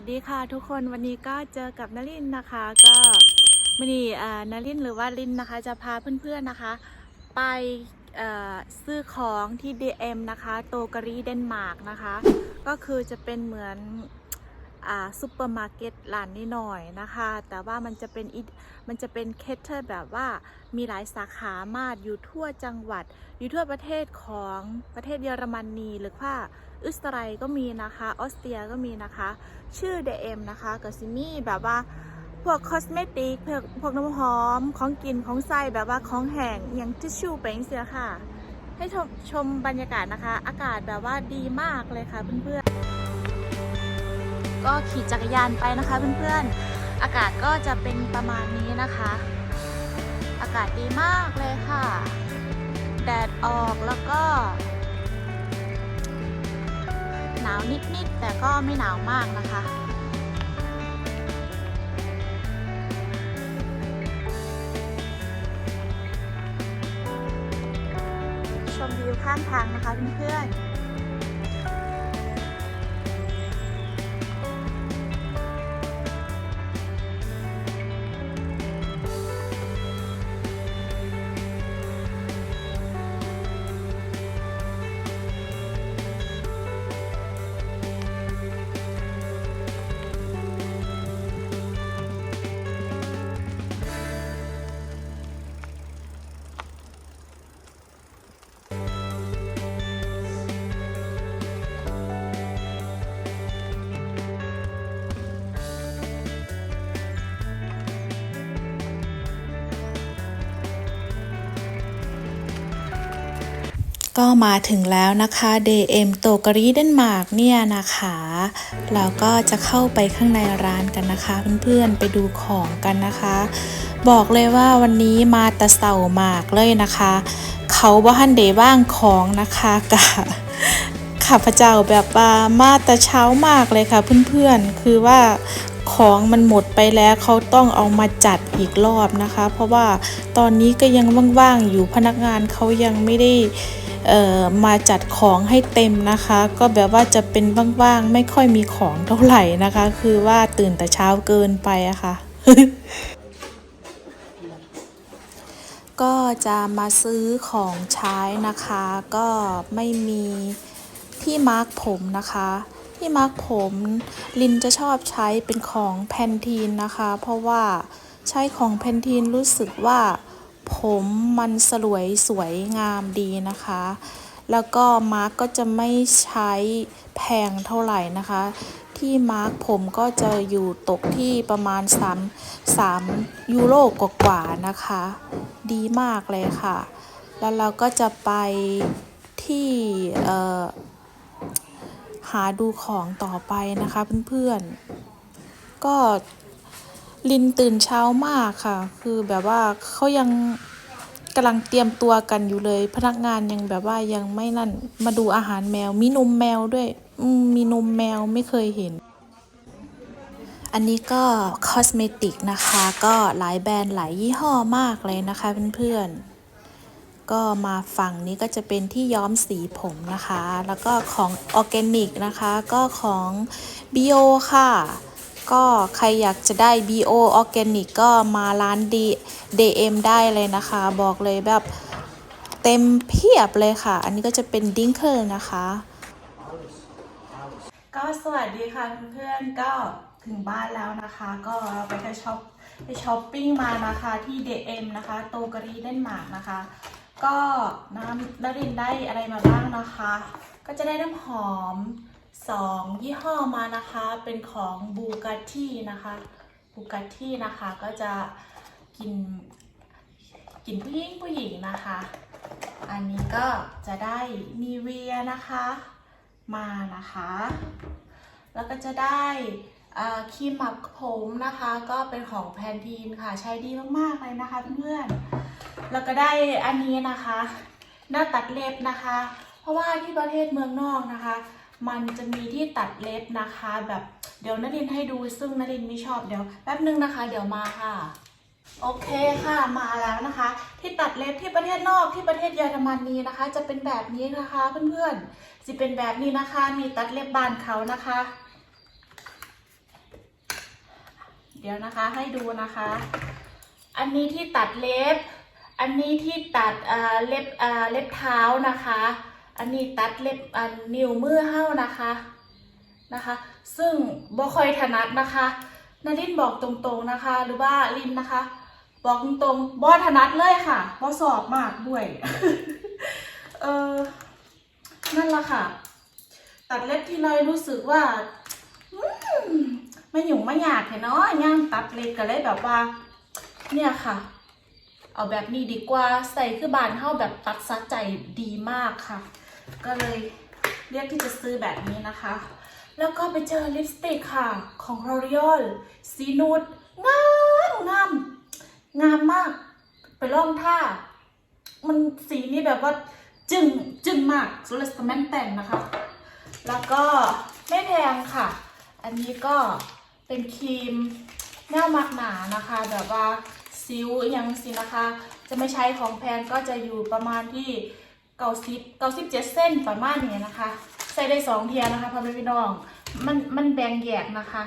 สดีค่ะทุกคนวันนี้ก็เจอกับนลินนะคะ ก็วันนี้อ่านลินหรือว่าลินนะคะ จะพาเพื่อนๆนะคะ ไปเออซื้อของที่ DM นะคะ โตกรีเดนมาร์กนะคะ ก็คือจะเป็นเหมือน ซูเปอร์มาร์เก็ตร้านนิดหน่อยนะคะ แต่ว่ามันจะเป็นมันจะเป็นเคเตอร์แบบว่ามีหลายสาขามากอยู่ทั่วจังหวัด อยู่ทั่วประเทศของประเทศเยอรมนีหรือว่าออสเตรีก็มีนะคะออสเตรียก็มีนะคะ ชื่อ DM นะคะกับซิมี่แบบว่าพวกคอสเมติกพวกพวกน้ำหอมของกินของใส่แบบว่าของแห้งอย่างทิชชู่ไปเสียค่ะ ให้ชมชมบรรยากาศนะคะ อากาศแบบว่าดีมากเลยค่ะเพื่อนๆ ก็ขี่จักรยานไปนะคะเพื่อนๆ อากาศก็จะเป็นประมาณนี้นะคะ อากาศดีมากเลยค่ะ แดดออกแล้วก็ หนาวนิดๆ แต่ก็ไม่หนาวมากนะคะชมวิวข้างทางนะคะเพื่อนๆ ก็มาถึงแล้วนะคะ DM โตกรีเดนมาร์กเนี่ยนะคะ เราก็จะเข้าไปข้างในร้านกันนะคะ เพื่อนๆไปดูของกันนะคะ บอกเลยว่าวันนี้มาแต่เสามากเลยนะคะ เขาว่าฮันเดว่างของนะคะกะข้าพเจ้าแบบว่ามาแต่เช้ามากเลยค่ะเพื่อนๆ คือว่าของมันหมดไปแล้วเขาต้องเอามาจัดอีกรอบนะคะ เพราะว่าตอนนี้ก็ยังว่างๆอยู่พนักงานเขายังไม่ได้ มาจัดของให้เต็มนะคะ ก็แบบว่าจะเป็นว่างๆ ไม่ค่อยมีของเท่าไหร่นะคะ คือว่าตื่นแต่เช้าเกินไปอะค่ะก็จะมาซื้อของใช้นะคะ ก็ไม่มีที่มาร์กผมนะคะ ที่มาร์กผมลินจะชอบใช้เป็นของแพนทีนนะคะ เพราะว่าใช้ของแพนทีนรู้สึกว่า ผมมันสลวยสวยงามดีนะคะ แล้วก็มาร์กก็จะไม่ใช้แพงเท่าไหร่นะคะ ที่มาร์กผมก็จะอยู่ตกที่ประมาณ 3 3ยูโรกว่าๆนะคะ ดีมากเลยค่ะ แล้วเราก็จะไปที่หาดูของต่อไปนะคะเพื่อนๆก็ ลินตื่นเช้ามากค่ะ คือแบบว่าเขายังกำลังเตรียมตัวกันอยู่เลย พนักงานยังแบบว่ายังไม่นั่นมาดูอาหารแมว มีนมแมวด้วยมมีนมแมวไม่เคยเห็น อันนี้ก็คอสเมติกนะคะ ก็หลายแบรนด์หลายยี่ห้อมากเลยนะคะเพื่อนๆ ก็มาฝั่งนี้ก็จะเป็นที่ย้อมสีผมนะคะ แล้วก็ของออร์แกนิกนะคะ ก็ของบิโอค่ะ ก็ใครอยากจะได้ BO ออร์แกนิกก็มาร้าน D DM ได้เลยนะคะ บอกเลยแบบเต็มเพียบเลยค่ะ อันนี้ก็จะเป็นดิ้งเคิลนะคะ ก็สวัสดีค่ะเพื่อนๆก็ถึงบ้านแล้วนะคะ ก็เราไปช็อปไปช้อปปิ้งมานะคะที่ DM นะคะ โตกรีเดนมาร์กนะคะ ก็น้ำนรินได้อะไรมาบ้างนะคะ ก็จะได้น้ำหอม สองยี่ห้อมานะคะเป็นของบูก a ต t ีนะคะบูก a ต t ีนะคะก็จะกินกินผู้หญิงผู้หญิงนะคะ อันนี้ก็จะได้นีเวียนะคะมานะคะ แล้วก็จะได้ครีมหมักผมนะคะ ก็เป็นของแพนทีนค่ะใช้ดีมากๆเลยนะคะเพื่อนๆแล้วก็ได้อันนี้นะคะ หน้าตัดเล็บนะคะ เพราะว่าที่ประเทศเมืองนอกนะคะ มันจะมีที่ตัดเล็บนะคะ แบบเดี๋ยวนรินให้ดูซึ่งนรินไม่ชอบเดี๋ยวแป๊บนึงนะคะ เดี๋ยวมาค่ะ โอเคค่ะมาแล้วนะคะ ที่ตัดเล็บที่ประเทศนอกที่ประเทศเยอรมนีนะคะ จะเป็นแบบนี้นะคะเพื่อนๆจะเป็นแบบนี้นะคะ มีตัดเล็บบานเขานะคะ เดี๋ยวนะคะให้ดูนะคะ อันนี้ที่ตัดเล็บ อันนี้ที่ตัดอ่าเล็บอ่าเล็บเท้านะคะ อันนี้ตัดเล็บอันนิ้วมือเห้านะคะนะคะ ซึ่งบ่ค่อยถนัดนะคะนารินบอกตรงๆนะคะ หรือว่าลินนะคะ บอกตรงๆบ่ถนัดเลยค่ะบ่สอบมากด้วยเออนั่นละค่ะ ตัดเล็บทีไรรู้สึกว่าไม่หยุ่งไม่อยากเห็นเนาะย่างตัดเล็บก็เลยแบบว่า เนี่ยค่ะ เอาแบบนี้ดีกว่าใส่คือบานเท่าแบบตัดซัดใจดีมากค่ะ ก็เลยเรียกที่จะซื้อแบบนี้นะคะ แล้วก็ไปเจอลิปสติกค่ะของ L'Oreal สีนูดงามงามงามมาก ไปลองท่า มันสีนี้แบบว่าจึงจึงมากสุดสแมนแต่งนะคะ แล้วก็ไม่แพงค่ะ อันนี้ก็เป็นครีมหน้ามักหนานะคะ แบบว่าซิวอหยังสินะคะ จะไม่ใช้ของแพงก็จะอยู่ประมาณที่ เก้าสิบเก้าสิบเจ็ดเส้นประมาณนี้นะคะ ใส่ได้สองเทียนะคะพ่อแม่พี่น้อง มันมันแบ่งแยกนะคะ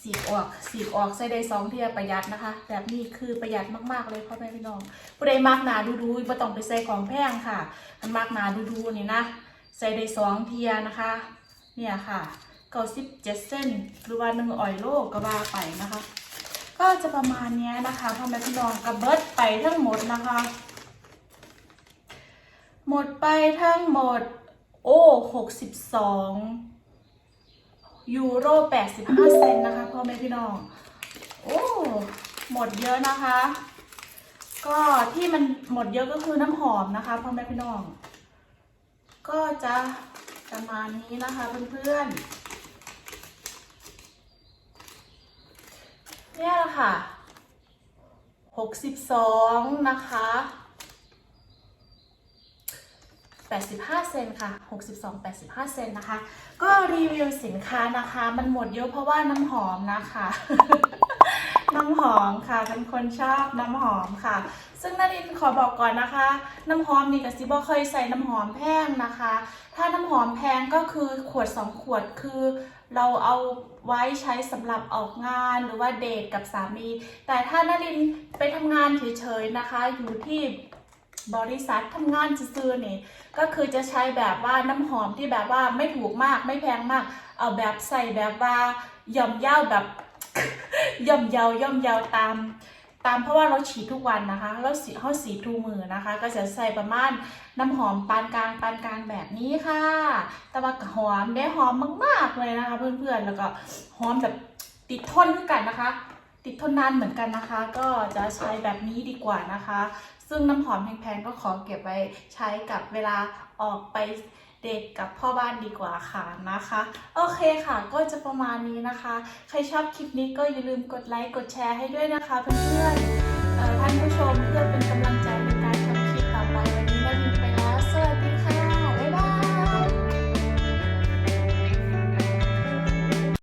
สีออกสีออกใส่ได้สองเทียประหยัดนะคะ แบบนี้คือประหยัดมากๆเลยพ่อแม่พี่น้องผู้ใดมักหนาดูดูไม่ต้องไปใส่ของแพงค่ะมันมักหนาดูดูนี่นะใส่ได้สองเทียนะคะ เนี่ยค่ะเก้าสิบเจ็ดเส้นหรือว่าหนึ่งอ่อยโลก็ว่าไปนะคะ ก็จะประมาณนี้นะคะพ่อแม่พี่น้องกับเบิดไปทั้งหมดนะคะ หมดไปทั้งหมด โอ้หกสิบสองยูโรแปดสิบห้าเซนนะคะพ่อแม่พี่น้อง โอ้หมดเยอะนะคะ ก็ที่มันหมดเยอะก็คือน้ำหอมนะคะพ่อแม่พี่น้อง ก็จะประมาณนี้นะคะเพื่อนๆเนี่ยแหละค่ะหกสิบสองนะคะ 85 เซนค่ะ 62 85 เซนนะคะ ก็รีวิวสินค้านะคะ มันหมดเยอะเพราะว่าน้ำหอมนะคะ น้ำหอมค่ะเป็นคนชอบน้ำหอมค่ะ ซึ่งนารินขอบอกก่อนนะคะ น้ำหอมนี่กับซิบเคยใส่น้ำหอมแพงนะคะ ถ้าน้ำหอมแพงก็คือขวด 2 ขวดคือเราเอาไว้ใช้สำหรับออกงานหรือว่าเดทกับสามี แต่ถ้านารินไปทำงานเฉยๆนะคะ อยู่ที่ บริษัททำงานซื่อๆนี่ ก็คือจะใช้แบบว่าน้ำหอมที่แบบว่าไม่ถูกมากไม่แพงมาก เอาแบบใส่แบบว่าย่อมเย่าแบบย่อมเยาย่อมเยาตาม ตามเพราะว่าเราฉีดทุกวันนะคะ แล้วสีเขาสีทูมือนะคะ ก็จะใส่ประมาณน้ำหอมปานกลางปานกลางแบบนี้ค่ะ แต่ว่าหอมได้หอมมากๆเลยนะคะ เพื่อนๆแล้วก็หอมแบบติดทนด้วยกันนะคะ ติดทนนานเหมือนกันนะคะ ก็จะใช้แบบนี้ดีกว่านะคะ ซึ่งน้ำหอมแพงๆก็ขอเก็บไว้ใช้กับเวลาออกไปเดทกับพ่อบ้านดีกว่าค่ะนะคะ โอเคค่ะ ก็จะประมาณนี้นะคะ ใครชอบคลิปนี้ก็อย่าลืมกดไลค์กดแชร์ให้ด้วยนะคะ เพื่อนๆท่านผู้ชมเพื่อเป็นกำลังใจ